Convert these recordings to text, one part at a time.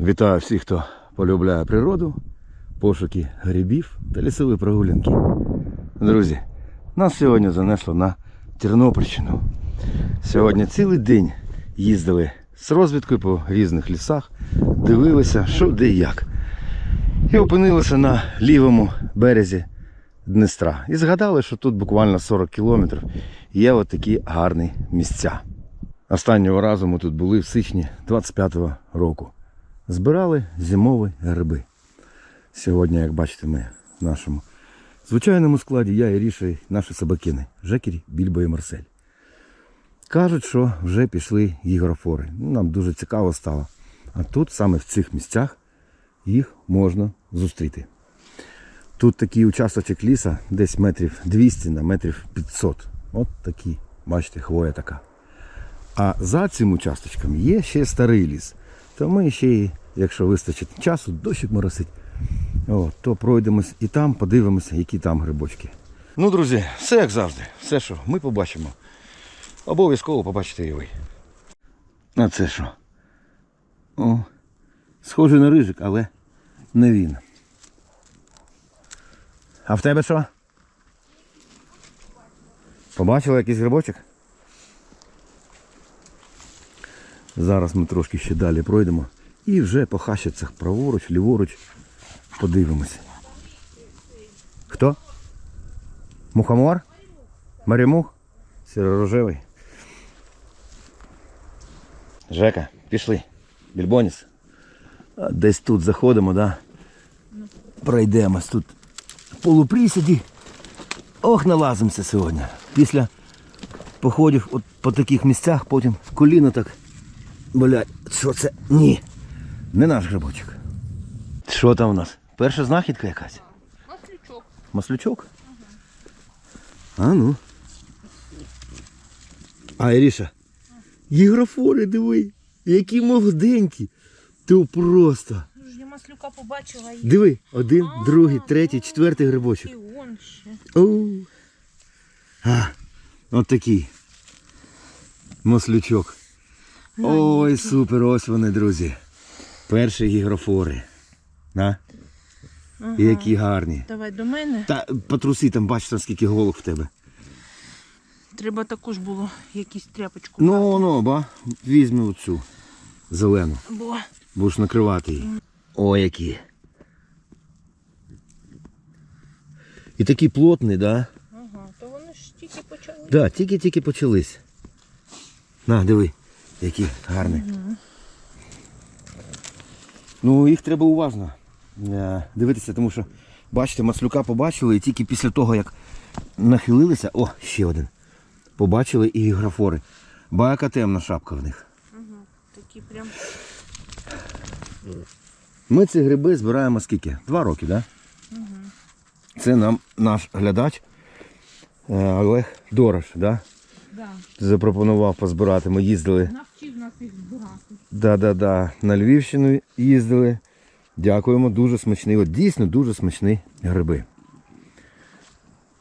Вітаю всіх, хто полюбляє природу, пошуки грибів та лісові прогулянки. Друзі, нас сьогодні занесло на Тернопільщину. Сьогодні цілий день їздили з розвідкою по різних лісах, дивилися, що де і як. І опинилися на лівому березі Днестра. І згадали, що тут буквально 40 кілометрів є от такі гарні місця. Останнього разу ми тут були в січні 25-го року. Збирали зимові гриби. Сьогодні, як бачите, ми в нашому звичайному складі, я і Ріша, і наші собакини Жекері, Більбо і Марсель. Кажуть, що вже пішли гігрофори. Ну, нам дуже цікаво стало. А тут, саме в цих місцях, їх можна зустріти. Тут такий участочок ліса, десь метрів 200 на метрів 500. От такі, бачите, хвоя така. А за цим участочком є ще старий ліс. То ми ще, якщо вистачить часу, дощик моросить, о, то пройдемось і там подивимося, які там грибочки. Ну, друзі, все як завжди. Все, що ми побачимо. Обов'язково побачите і ви. А це що? О, схожий на рижик, але не він. А в тебе що? Побачила якийсь грибочок? Зараз ми трошки ще далі пройдемо і вже по хащицях праворуч, ліворуч подивимося. Хто? Мухомор? Марімух? Сіророжевий. Жека, пішли. Більбоніс. Десь тут заходимо, да? Пройдемось тут полуприсіді. Ох, налазимося сьогодні. Після походів от по таких місцях, потім коліна так болять. Що це? Ні. Не наш грибочок. Що там у нас? Перша знахідка якась? Маслючок. Маслючок? А ну. А, Іріша. Гігрофори, диви, які молоденькі. То просто. Ну я маслюка побачила і, Диви, один, А, другий, третій, четвертий грибочок. і он ще. Оу. А, от такий. Маслючок. Ой, супер, ось вони, друзі. Перші гігрофори. На? Ага. Які гарні. Давай до мене. Та потруси там, бачиш, там скільки голок в тебе. Треба також було якусь тряпочку. Ну, ну, ба, візьми оцю зелену. Бо Будеш накривати її. О, які. І такі плотні, да? ага, то вони ж тільки почали. Да, тільки-тільки почались. На, диви, які гарні. Ну, їх треба уважно е, дивитися, тому що, бачите, маслюка побачили і тільки після того, як нахилилися, о, ще один. Побачили і графори. Ба, яка темна шапка в них. Такі прям. Ми ці гриби збираємо скільки? Два роки, так? Да? Це нам наш глядач е, Олег Дорош, да? Да. запропонував позбирати. Ми їздили Навчив нас їх збирати. Да-да-да. На Львівщину їздили. Дякуємо, дуже смачний. От дійсно дуже смачні гриби.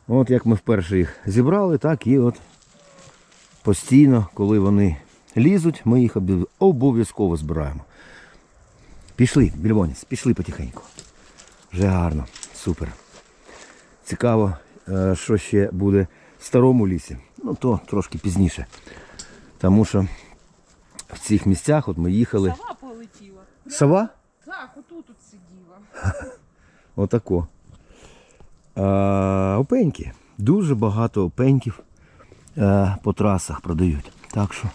От як ми вперше їх зібрали, так і от постійно, коли вони лізуть, ми їх обов'язково збираємо. Пішли, Більбоніс, пішли потихеньку. Вже гарно, супер. Цікаво, е, що ще буде в старому лісі. Ну то трошки пізніше. Тому що в цих місцях от ми їхали. Сова полетіла. Сова? Так, отут тут сиділа. Отако. А, опеньки. Дуже багато опеньків е, по трасах продають. Так що.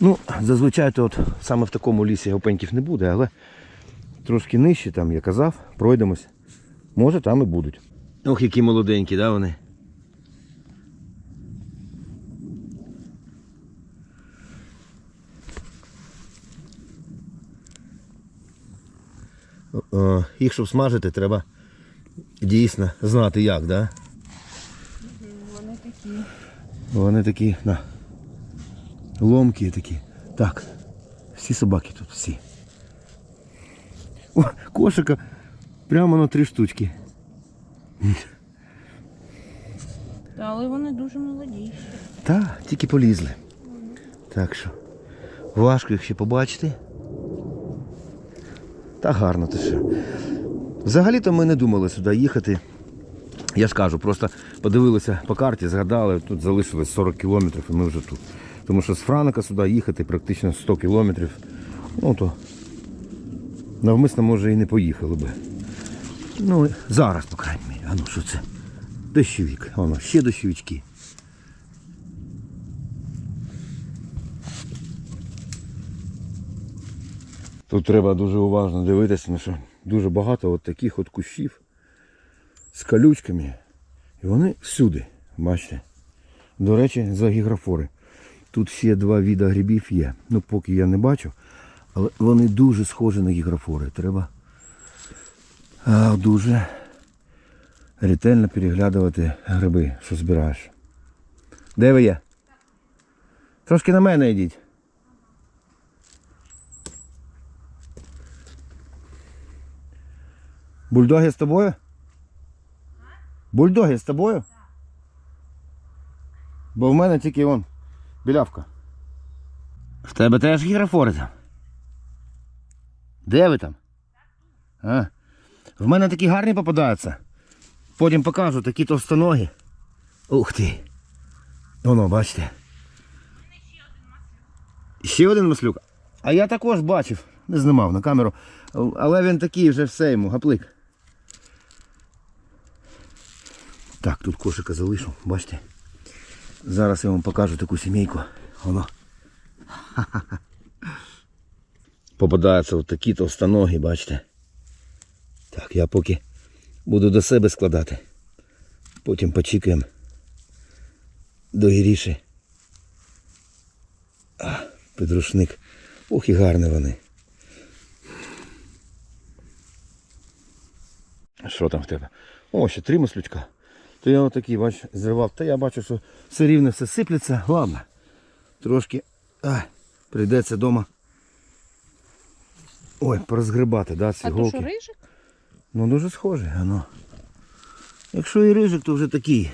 Ну, зазвичай то от саме в такому лісі опеньків не буде, але трошки нижче, там я казав, пройдемось. Може там і будуть. Ох, які молоденькі, да, вони? Їх, щоб смажити, треба дійсно знати як, да? Вони такі. Вони такі, на. Ломкі такі. Так. Всі собаки тут, всі. О, кошика прямо на три штучки. Та, але вони дуже молоді. Та, тільки полізли. Так що. Важко їх ще побачити. Та гарно ти що. Взагалі-то ми не думали сюди їхати. Я ж кажу, просто подивилися по карті, згадали, тут залишилось 40 кілометрів і ми вже тут. Тому що з Франика сюди їхати практично 100 кілометрів. Ну то навмисно, може, і не поїхали би. Ну, зараз, по крайній мірі. А ну що це? Дощовик. Воно, ще дощовички. Тут треба дуже уважно дивитися, тому що дуже багато от таких от кущів з колючками. І вони всюди, бачите. До речі, за гіграфори. Тут ще два віда грибів є. Ну, поки я не бачу. Але вони дуже схожі на гіграфори. Треба дуже ретельно переглядувати гриби, що збираєш. Де ви є? Трошки на мене йдіть. Бульдоги з тобою? Бульдоги з тобою? Бо в мене тільки он білявка. В тебе теж гірофори там? Де ви там? А? В мене такі гарні попадаються. Потім покажу, такі товстоногі. Ух ти. Воно, бачите. Ще один маслюк. А я також бачив, не знімав на камеру. Але він такий вже все йому, гаплик. Так, тут кошика залишу, бачите. Зараз я вам покажу таку сімейку. Воно. Попадаються от такі товстоногі, бачите. Так, я поки буду до себе складати. Потім почекаємо до гіріші. А, підрушник. Ох і гарні вони. Що там в тебе? О, ще три маслючка. То я отакий, бач, зривав. Та я бачу, що все рівно все сиплеться. Ладно. Трошки а, прийдеться вдома. Ой, порозгрибати, да, ці А то що рижик? Ну дуже схоже, ано. Якщо і рижик, то вже такий.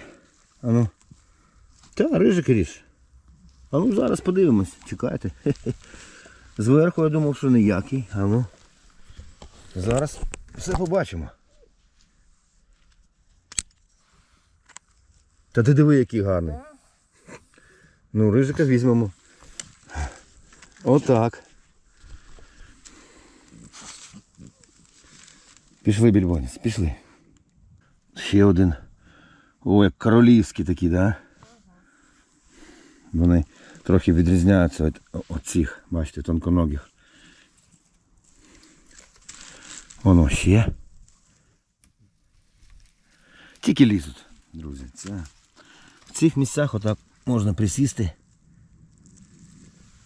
Ану. Та, рижик ріж. А ну зараз подивимось, чекайте. Зверху я думав, що ніякий. А ну. Зараз все побачимо. Та ти диви, який гарний. Ну, рижика візьмемо. Отак. Пішли, більбонець, пішли. Ще один. О, як королівські такі, да? Вони трохи відрізняються від цих, бачите, тонконогих. Воно ще. Тільки лізуть, друзі. Це... Цих місцях отак можна присісти.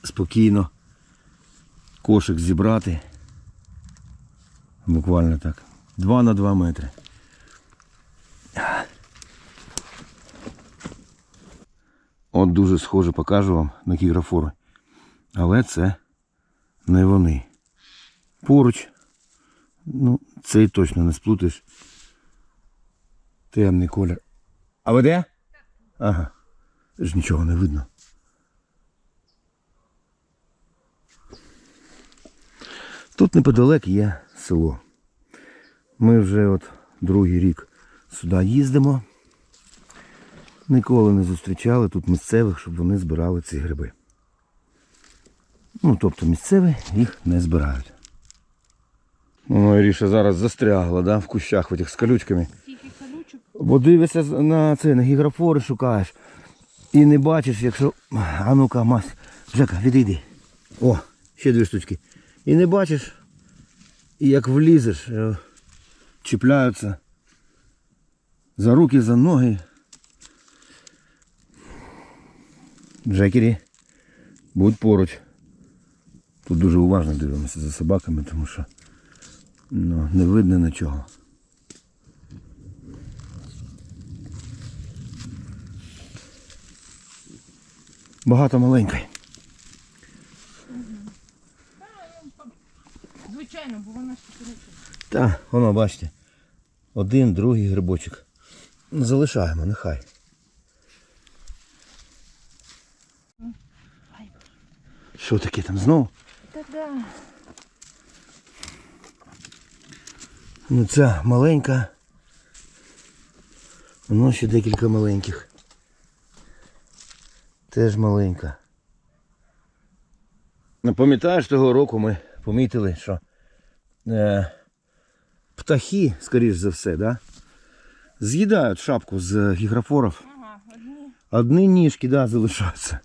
Спокійно. Кошик зібрати. Буквально так. 2 на 2 метри. От дуже схоже покажу вам на кіграфори. Але це не вони. Поруч. Ну, цей точно не сплутаєш. Темний колір. А ви де? Ага. Ж нічого не видно. Тут неподалек є село. Ми вже от другий рік сюди їздимо. Ніколи не зустрічали тут місцевих, щоб вони збирали ці гриби. Ну, тобто місцеві їх не збирають. Ну, Іріша зараз застрягла, да, в кущах в тих з колючками. Бо дивишся на це, на гіграфори шукаєш. І не бачиш, якщо. А ну-ка, Мась, Жека, відійди. О, ще дві штучки. І не бачиш, як влізеш, е, чіпляються за руки, за ноги. Джекері, будь поруч. Тут дуже уважно дивимося за собаками, тому що ну, не видно нічого. Багато маленької. Звичайно, бо вона ж тут Та, воно, бачите. Один, другий грибочок. Ну, Залишаємо, нехай. Що таке там знову? Та да. Ну ця маленька. Воно ще декілька маленьких. Теж маленька. Ну, пам'ятаєш, того року ми помітили, що е, птахи, скоріш за все, да, з'їдають шапку з гіграфорів. Ага, одні. Одні ніжки, да, залишаються.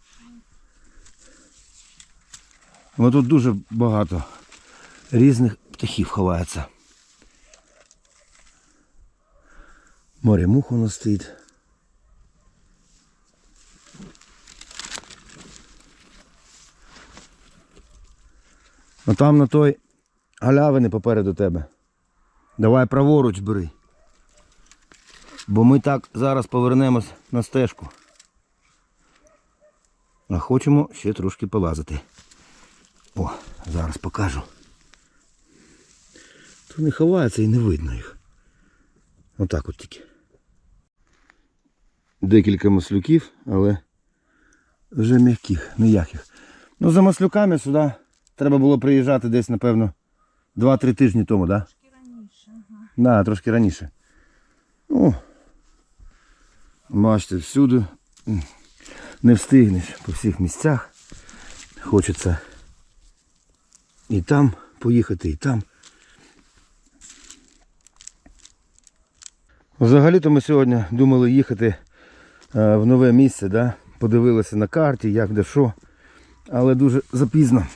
Ось тут дуже багато різних птахів ховається. Море мух воно стоїть. Ну там на той галявини попереду тебе. Давай праворуч бери. Бо ми так зараз повернемось на стежку. А хочемо ще трошки полазити. О, зараз покажу. Тут не ховається і не видно їх. Отак от тільки. Декілька маслюків, але вже м'яких, ніяких. Ну за маслюками сюди треба було приїжджати десь, напевно, 2-3 тижні тому, так? Да? Трошки раніше. Ага. Да, трошки раніше. Ну, бачите, всюди не встигнеш по всіх місцях. Хочеться і там поїхати, і там. Взагалі-то ми сьогодні думали їхати е, в нове місце, да? подивилися на карті, як де що. Але дуже запізно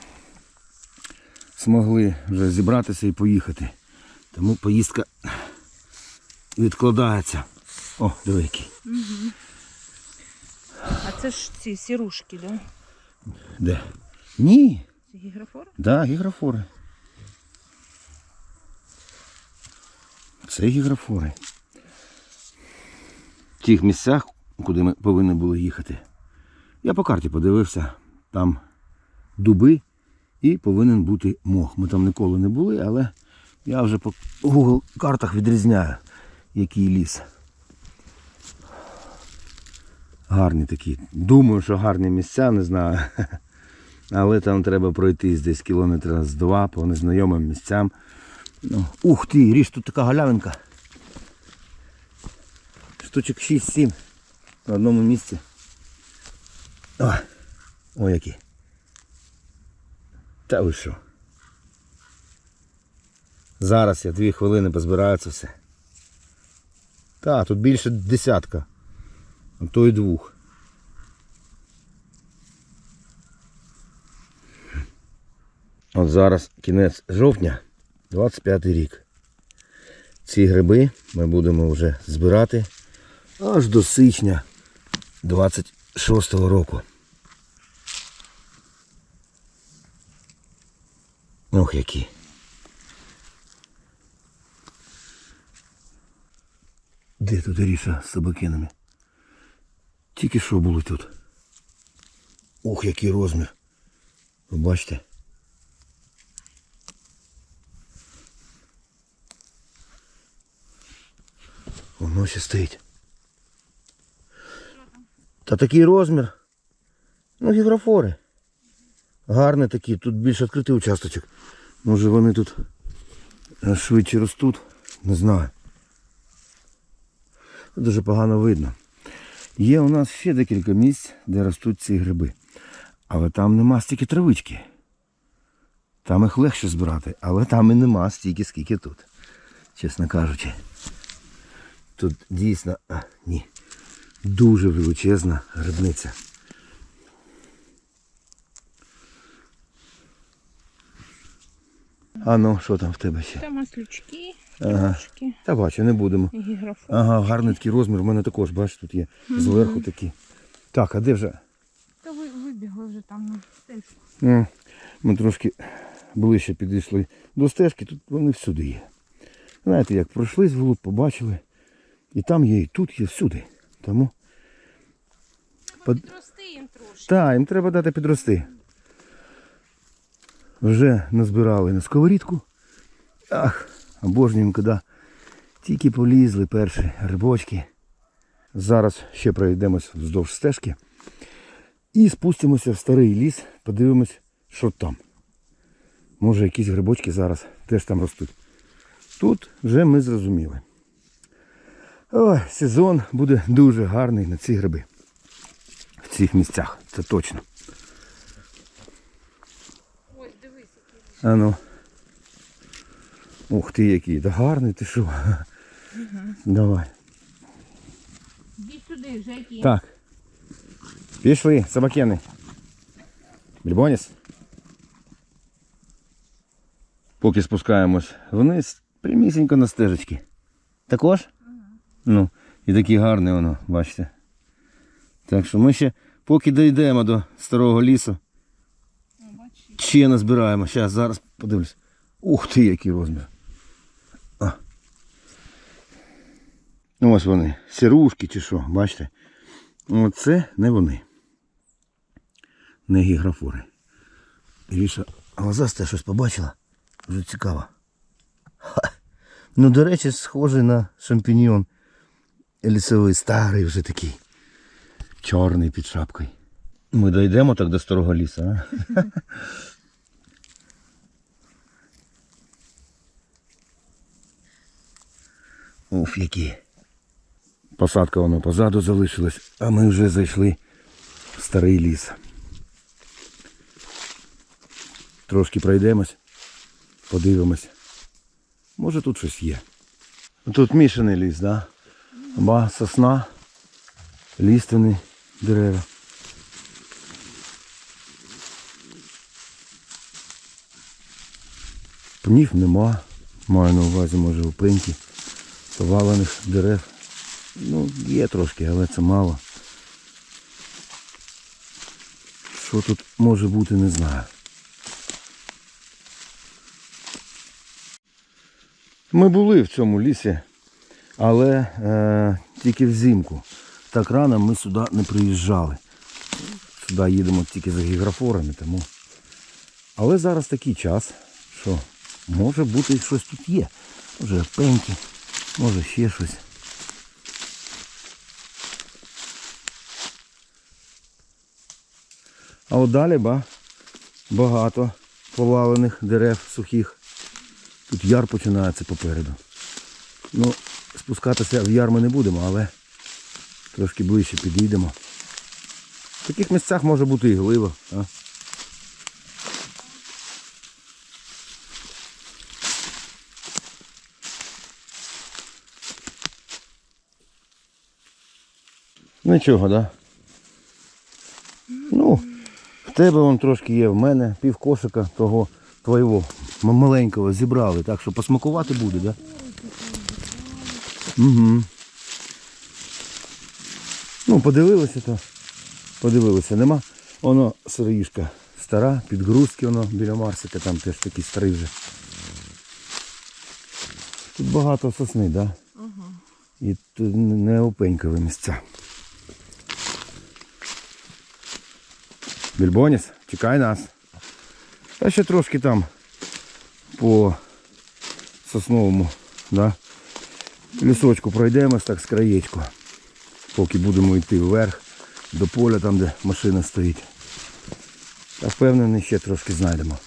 змогли вже зібратися і поїхати. Тому поїздка відкладається. О, диви який. А це ж ці сірушки, да? Де? Ні. Ці гіграфори? Да, гіграфори. Це гіграфори. В тих місцях, куди ми повинні були їхати. Я по карті подивився, там дуби і повинен бути мох. Ми там ніколи не були, але я вже по Google картах відрізняю, який ліс. Гарні такі. Думаю, що гарні місця, не знаю. Але там треба пройти десь кілометра з два по незнайомим місцям. Ну, ух ти, ріж тут така галявинка. Штучок 6-7 на одному місці. О, о які. Та ви що? Зараз я дві хвилини позбираю це все. Та, тут більше десятка. А то й двох. От зараз кінець жовтня, 25 рік. Ці гриби ми будемо вже збирати аж до січня 26-го року. Ох які. Де тут ріша з собакинами? Тільки що були тут. Ох, який розмір. Ви бачите? Воно ще стоїть. Та такий розмір. Ну, гіграфори. Гарні такі, тут більш відкритий участочок. Може вони тут е, швидше ростуть. Не знаю. Дуже погано видно. Є у нас ще декілька місць, де ростуть ці гриби. Але там нема стільки травички. Там їх легше збирати, але там і нема стільки, скільки тут. Чесно кажучи. Тут дійсно а, ні, дуже величезна грибниця. А ну, що там в тебе ще? Це маслючки, Ага. Та бачу, не будемо. Ага, гарний такий розмір. У мене також, бачиш, тут є зверху такі. Так, а де вже? Та ви вибігли вже там на стежку. Ну, Ми трошки ближче підійшли до стежки, тут вони всюди є. Знаєте, як пройшли вглуб, побачили. І там є, і тут є, всюди. Тому. Под- Підрости їм трошки. Так, їм треба дати підрости. Вже назбирали на сковорідку. Ах, обожнюємо, коли тільки полізли перші грибочки. Зараз ще пройдемось вздовж стежки. І спустимося в старий ліс, подивимось, що там. Може якісь грибочки зараз теж там ростуть. Тут вже ми зрозуміли. Ой, сезон буде дуже гарний на ці гриби. В цих місцях, це точно. Ось, дивись, який. А ну. Ух ти який, да гарний ти що. Давай. Іди сюди, Жекі. Так. Пішли, собакени. Більбоніс. Поки спускаємось вниз, прямісінько на стежечки. Також? Ну, і такий гарний воно, бачите. Так що ми ще, поки дійдемо до старого лісу. Ще назбираємо. Зараз, зараз подивлюсь. Ух ти, який розмір. А. Ну, Ось вони. Сірушки чи що, бачите? Оце не вони. Не гіграфори. Іріша глазасте щось побачила. Вже цікаво. Ну, до речі, схожий на шампіньйон лісовий, старий вже такий. Чорний під шапкою. Ми дійдемо так до старого лісу, а? Уф, які. Посадка воно позаду залишилась, а ми вже зайшли в старий ліс. Трошки пройдемось, подивимось. Може тут щось є. Тут мішаний ліс, да? Ба, сосна, ліственні дерева. Пнів нема. Маю на увазі, може, опинки повалених дерев. Ну, є трошки, але це мало. Що тут може бути, не знаю. Ми були в цьому лісі, але е, тільки взимку. Так рано ми сюди не приїжджали. Сюди їдемо тільки за гіграфорами, тому. Але зараз такий час, що може бути щось тут є. Може пеньки, може ще щось. А от далі ба, багато повалених дерев сухих. Тут яр починається попереду. Ну, спускатися в яр ми не будемо, але трошки ближче підійдемо. В таких місцях може бути і глива. А? Нічого, да? Ну, в тебе вон трошки є, в мене пів кошика того твоєго маленького зібрали, так що посмакувати буде, да? Угу. Ну, подивилися то. Подивилися, нема. Воно сироїшка стара, підгрузки воно біля Марсика, там теж такий старий вже. Тут багато сосни, да? Ага. І тут не опенькові місця. Більбоніс, чекай нас. Та ще трошки там по сосновому, да? лісочку пройдемось так з краєчку. Поки будемо йти вверх до поля, там де машина стоїть. Та впевнений, ще трошки знайдемо.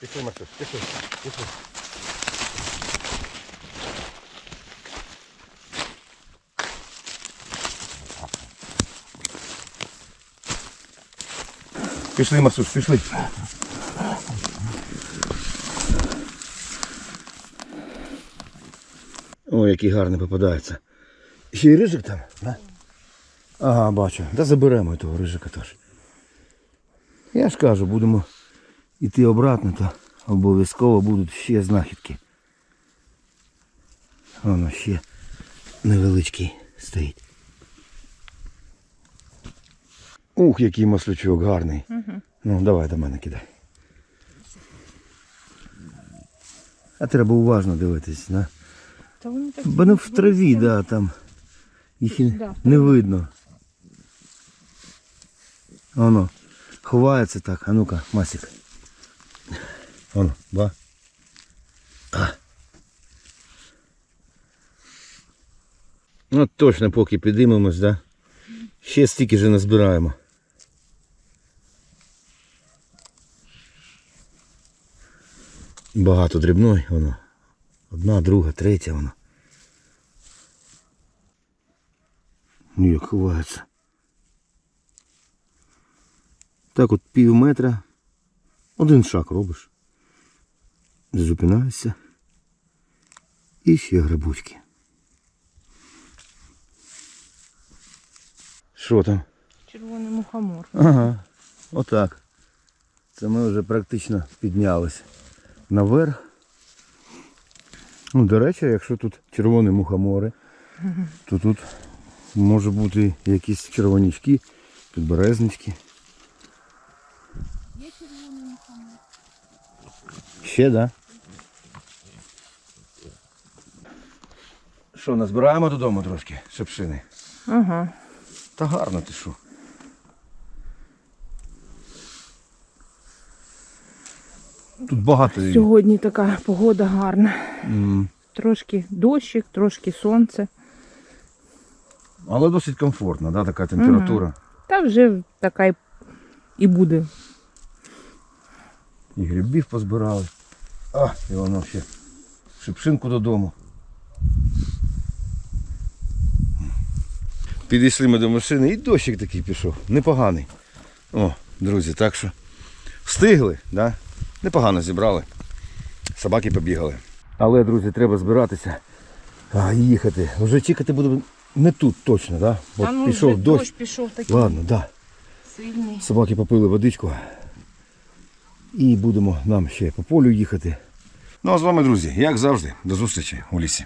Пішли, Максим, пішли, пішли. Пішли, Масуш, пішли. Ой, який гарний попадається. Ще й рижик там, да? Ага, бачу. Да заберемо того рижика теж. Я ж кажу, будемо йти обратно, то обов'язково будуть ще знахідки. Воно ще невеличкий стоїть. Ух, який маслючок гарний. Угу. Ну, давай до мене кидай. А треба уважно дивитись, да? Та вони так Бо не в траві, близько. да, там. Їх і Да, в не видно. Воно. Ховається так. А ну-ка, Масик. Воно, ба. А. Ну точно поки підіймемось, да? Ще стільки же назбираємо. Багато дрібної воно. Одна, друга, третя вона. Ну як ховається. Так от пів метра. Один шаг робиш. Зупинаєшся. І ще грибочки. Що там? Червоний мухомор. Ага, отак. Це ми вже практично піднялись наверх. Ну, до речі, якщо тут червоні мухомори, то тут може бути якісь червонячки, підберезнички. Є червоний мухомор. Ще, так? Да? Що, назбираємо додому трошки шепшини? Ага. Та гарно ти що. Тут багато. Сьогодні така погода гарна. М, Трошки дощик, трошки сонце. Але досить комфортна, да, така температура. Та вже така й- і буде. І грибів позбирали. А, і воно ще шипшинку додому. Підійшли ми до машини і дощик такий пішов. Непоганий. О, друзі, так що встигли, да? Непогано зібрали. Собаки побігали. Але, друзі, треба збиратися а, і їхати. Вже чекати буде не тут точно, да? Бо а ну пішов вже дощ. дощ пішов такий Ладно, да. сильний. Собаки попили водичку. І будемо нам ще по полю їхати. Ну а з вами, друзі, як завжди, до зустрічі у лісі.